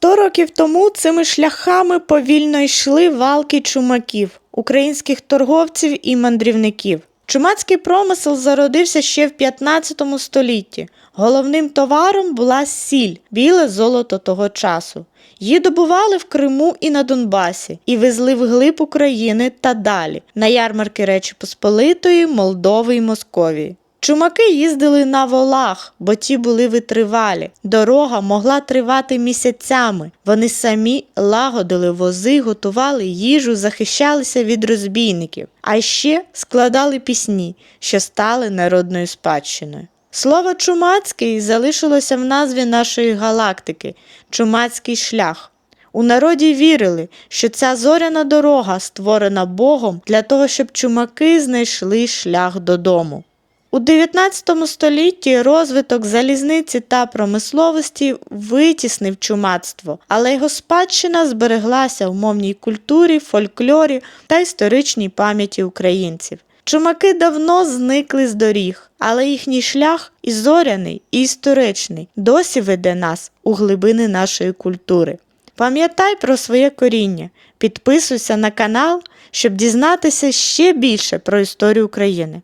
Сто років тому цими шляхами повільно йшли валки чумаків, українських торговців і мандрівників. Чумацький промисел зародився ще в 15 столітті. Головним товаром була сіль, біле золото того часу. Її добували в Криму і на Донбасі і везли вглиб України та далі на ярмарки Речі Посполитої, Молдови і Московії. Чумаки їздили на волах, бо ті були витривалі. Дорога могла тривати місяцями. Вони самі лагодили вози, готували їжу, захищалися від розбійників, а ще складали пісні, що стали народною спадщиною. Слово чумацький залишилося в назві нашої галактики чумацький шлях. У народі вірили, що ця зоряна дорога створена Богом для того, щоб чумаки знайшли шлях додому. У 19 столітті розвиток залізниці та промисловості витіснив чумацтво, але його спадщина збереглася в мовній культурі, фольклорі та історичній пам'яті українців. Чумаки давно зникли з доріг, але їхній шлях і зоряний, і історичний досі веде нас у глибини нашої культури. Пам'ятай про своє коріння, підписуйся на канал, щоб дізнатися ще більше про історію України.